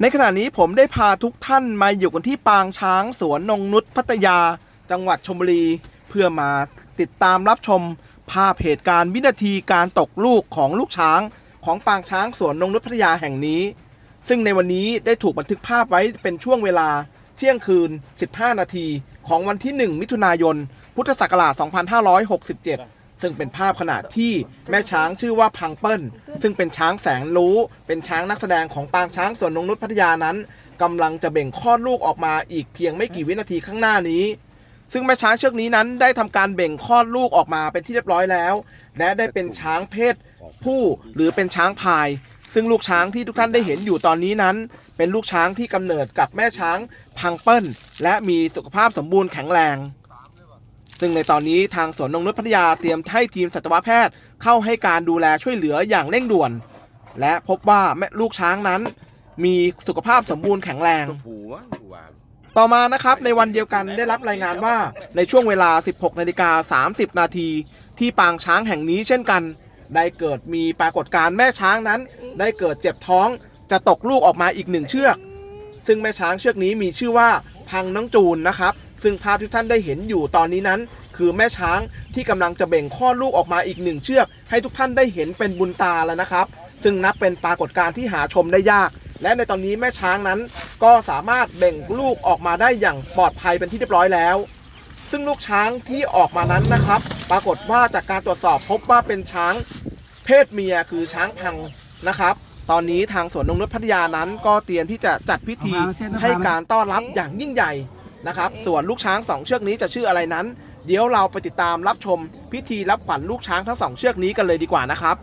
ในขณะนี้ผมได้พาทุกท่านมาอยู่กันที่ปางช้างสวนนงนุษพัทยา จังหวัดชลบุรี เพื่อมาติดตามรับชม ภาพเหตุการณ์วินาทีการตกลูกของลูกช้าง ของปางช้างสวนนงนุษพัทยาแห่งนี้ ซึ่งในวันนี้ได้ถูกบันทึกภาพไว้เป็นช่วงเวลา เที่ยงคืน 15 นาที ของวันที่ 1 มิถุนายน พุทธศักราช 2567 ซึ่งเป็นภาพขณะที่แม่ช้างชื่อว่าพังเปิ้ล ซึ่งเป็นช้างแสนรู้ เป็นช้างนักแสดงของปางช้างสวนนงนุษพัทยานั้นกำลังจะเบ่งคลอดลูกออกมาอีกเพียงไม่กี่วินาทีข้างหน้านี้ ซึ่งแม่ช้างเชือกนี้นั้นได้ทำการเบ่งคลอดลูกออกมาเป็นที่เรียบร้อยแล้ว และได้เป็นช้างเพศ ผู้หรือเป็นช้างพาย ซึ่งลูกช้างที่ทุกท่านได้เห็นอยู่ตอนนี้นั้น เป็นลูกช้างที่กำเนิดกับแม่ช้างพังเปิ้ล และมีสุขภาพสมบูรณ์แข็งแรง ซึ่งในตอนนี้ทางสวนนงนุษพัทยาเตรียมให้ทีมสัตวแพทย์เข้าให้การดูแลช่วยเหลืออย่างเร่งด่วน และพบว่าแม่ลูกช้างนั้น มีสุขภาพสมบูรณ์แข็งแรง ต่อมานะครับในวันเดียวกันได้รับรายงานว่าในช่วงเวลา 16นาฬิกา30 นาทีที่ปางช้างแห่งนี้เช่นกัน ได้เกิดมีปรากฏการณ์แม่ช้างนั้น ได้เกิดเจ็บท้องจะตกลูกออกมาอีกหนึ่งเชือก ซึ่งแม่ช้างเชือกนี้มีชื่อว่าพังน้องจูนนะครับ ซึ่งภาพที่ท่านได้เห็นอยู่ตอนนี้นั้น คือแม่ช้างที่กำลังจะเบ่งคลอดลูกออกมาอีกหนึ่งเชือก ให้ทุกท่านได้เห็นเป็นบุญตาแล้วนะครับ ซึ่งนับเป็นปรากฏการณ์ที่หาชมได้ยาก และในตอนนี้แม่ช้างนั้น ก็สามารถเบ่งลูกออกมาได้อย่างปลอดภัยเป็นที่เรียบร้อยแล้ว ซึ่งลูกช้างที่ออกมานั้นนะครับ ปรากฏว่าจากการตรวจสอบพบว่าเป็นช้างเพศเมียคือช้างพังนะครับตอนนี้ทางสวนนงนุษพัทยานั้นก็เตรียมที่จะจัดพิธีให้การต้อนรับอย่างยิ่งใหญ่ นะครับ ส่วนลูกช้างสองเชือกนี้จะชื่ออะไรนั้น เดี๋ยวเราไปติดตามรับชมพิธีรับขวัญลูกช้างทั้งสองเชือกนี้กันเลยดีกว่านะครับ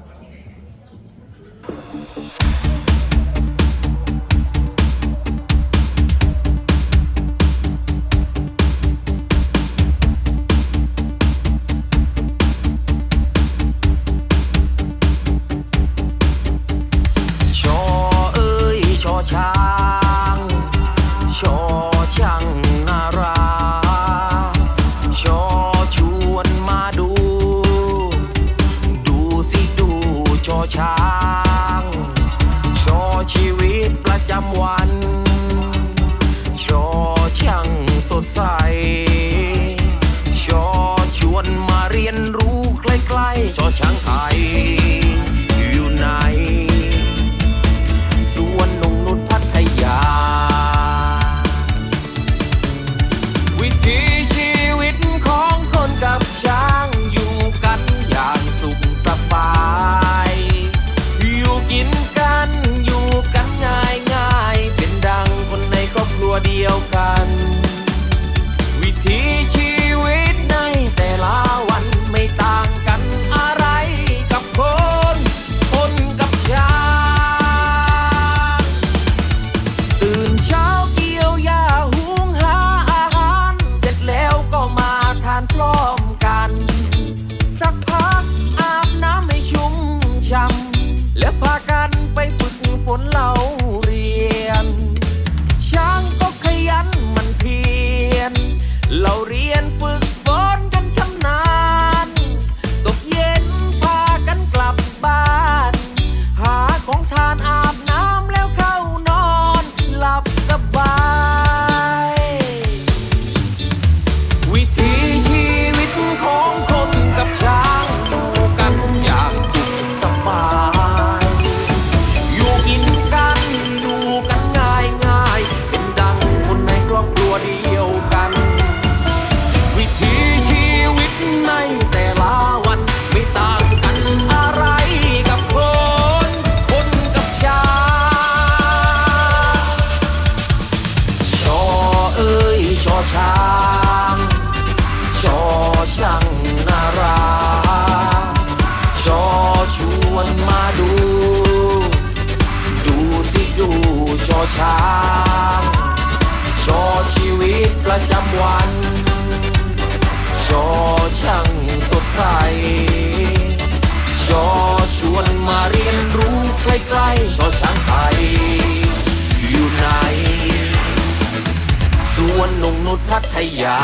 ชวนมาดู ดูสิดูชอช้าง ชอชีวิตประจำวัน ชอช่างสดใส ชอชวนมาเรียนรู้ใกล้ๆ ชอช้างไทยอยู่ไหนสวนนงนุษพัทยา วิถีชี ชอช้างชอช่างนาราชอชวนมาดู ดูสิดูชอช้างชอชีวิตประจำวันชอช่างสดใสชอชวนมาเรียนรู้ใกล้ๆชอช้างไทย วนนงนุชพัทยา